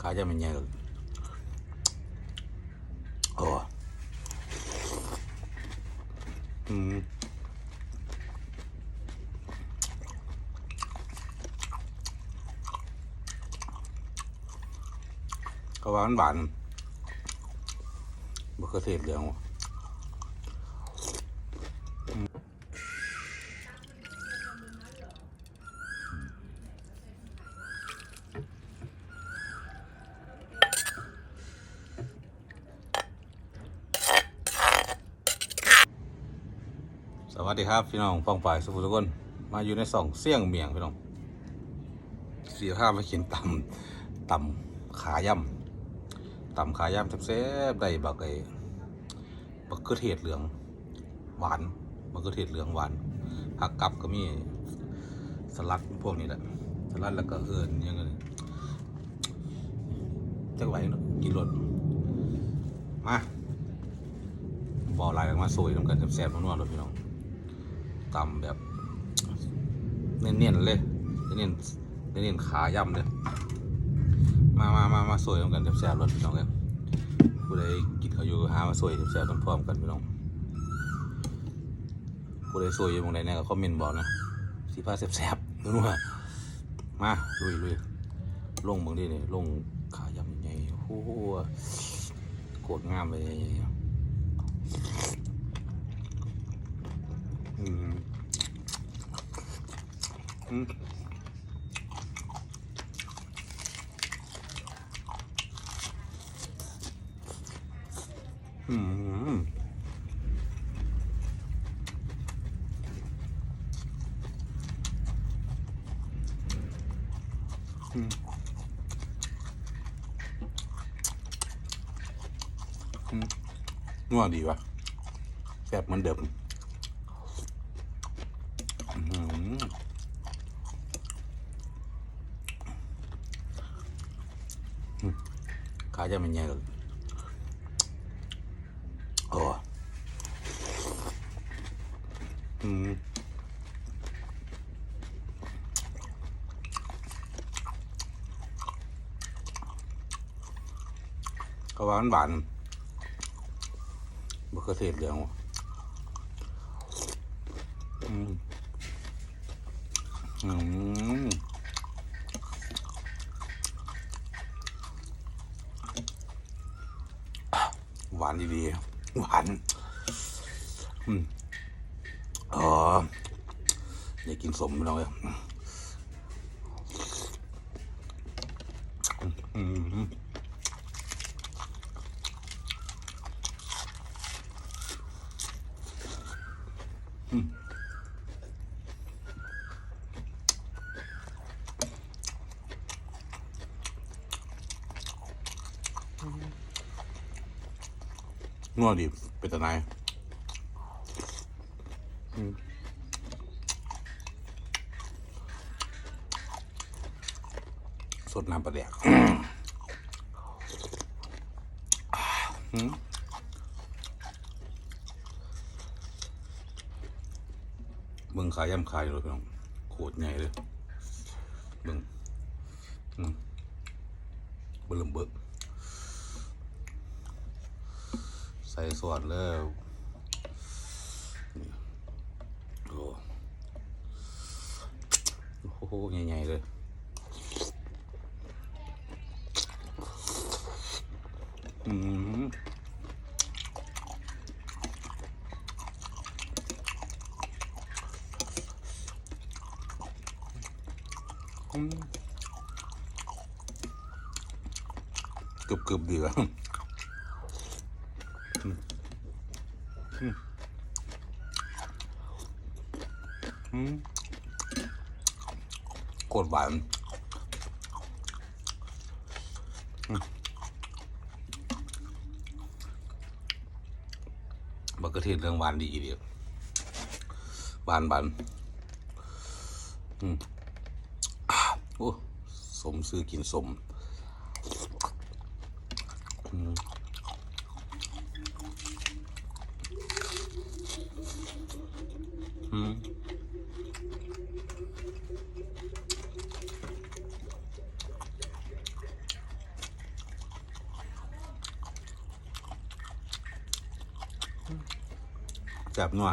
ขาจะมันใหญ่เลยโอ้ วัสวัสดีครับพี่น้องฟองฝ่ายสุภุทุกคนมาอยู่ในสองเสี่ยงเมียงพี่น้องสีข้ามากินต่ำต่ำขาย่ำต่ำขาย่ำแซ่บๆได้บักไอ้บักเขือเทศเหลือง หวานบักเขือเทศเหลืองหวานผักกับก็มีสลัดพวกนี้แหละสลัดแล้วก็เอิญยังไงจักไหวกินรสมาบอลายออกมาสวยทำกันแซ่บๆนัวๆเลยพี่น้อง ต่ำแบบ เนียนๆเลย เนียนๆเนียนๆขาย่ำเลยมามามามาสวยกันแซ่บๆเลยพี่น้องเลยผู้ใดกินเขาอยู่หามาสวยแซ่บๆพร้อมกันพี่น้องผู้ใดสวยอยู่ตรงไหนเนี่ยก็คอมเมนต์บอกนะสีผ้าแซ่บๆนัวๆมาลุยลุยลงบางทีนี่ลงขายำใหญ่โอ้โหโกดงามเลย อืมอืมอืมอืมอืมนัวดีวะแซ่บเหมือนเดิมอื้อหืออืม ขาจะมันใหญ่เลยโอ้อืม ก็ว่ามันหวานบะเขือเทศเหลืองว่ะอืมอืมหวานดีๆหวานอืมอ๋ออยากกินสมไปหน่อยอืม นัวดีเป็นตะไนสดน้ำปลาแดกอืมเบิ่งขายย่ำขายเลยพี่น้องโคตรใหญ่เลยเบิ่งอืมเบิ่มเบิ่ม ใส่ส่วนแล้วโอ้โหใหญ่ๆเลยอืมอืมกรึบๆดีว่ะ โคตรหวานบักกะเทศเรื่องหวานดีเดียวหวานหวานอืมอ่าโอ้สมซื้อกินสม อืม แซ่บนัว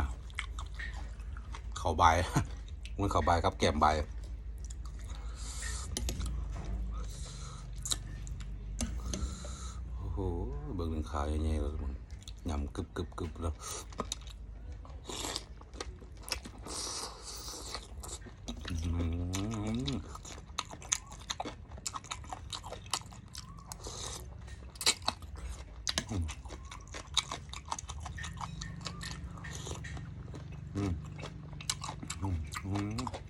เข่าใบมันเข่าใบครับแก้มใบโอ้โหเบิ่งหนึ่งขาใหญ่ๆแลยมึงยำกึบกึบกึบแล้วอื้อหืออื้อหือ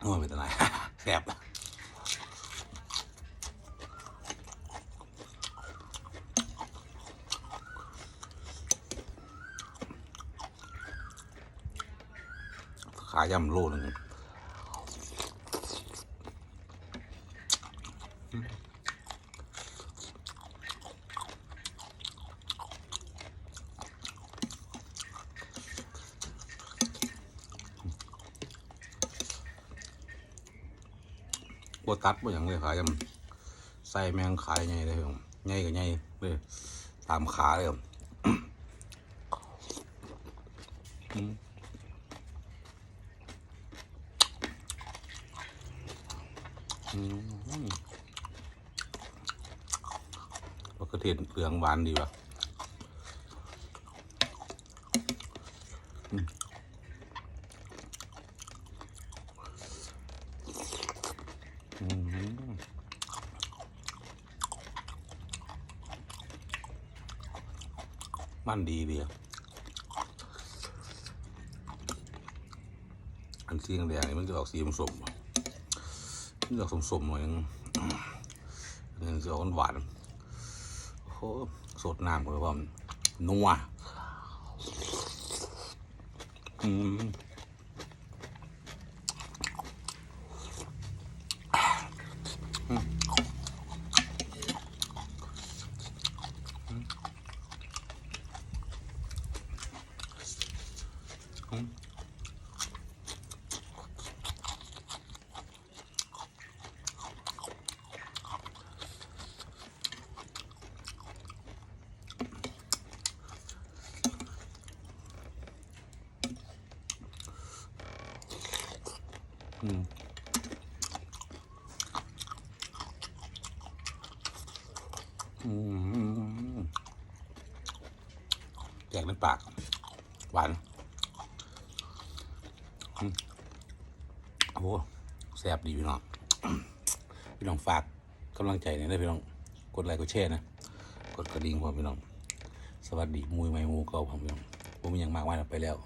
โอ้ยเป็นอะไร แสบขายำโลนึง บัวตัดบ่อย่างเลยขายยำใส่แมงขายไงเลยผมไงกับไงเลยตามขาเลยผมมอืมมะเขือเทศเหลืองหวานดีว่ะ มันดีเดีอะอันสีแดงนี่มันจะออกสีสมๆมันจะออกสมๆหน่อยนึงอันนี้จะออกหวานโอ้โหสดน้ำเลยว่านัวอืม อืมอืมแจกในปาก หวาน โอ้โหแซ่บดีพี่น้อง พี่น้องฝากกำลังใจเนี่ยนะพี่น้อง กดไลค์กดแชร์นะ กดกระดิ่งพร้อพี่น้อง สวัสดีมุยไม่มูเก่าผมพี่น้องผมมีอย่างมากมายไปแล้ว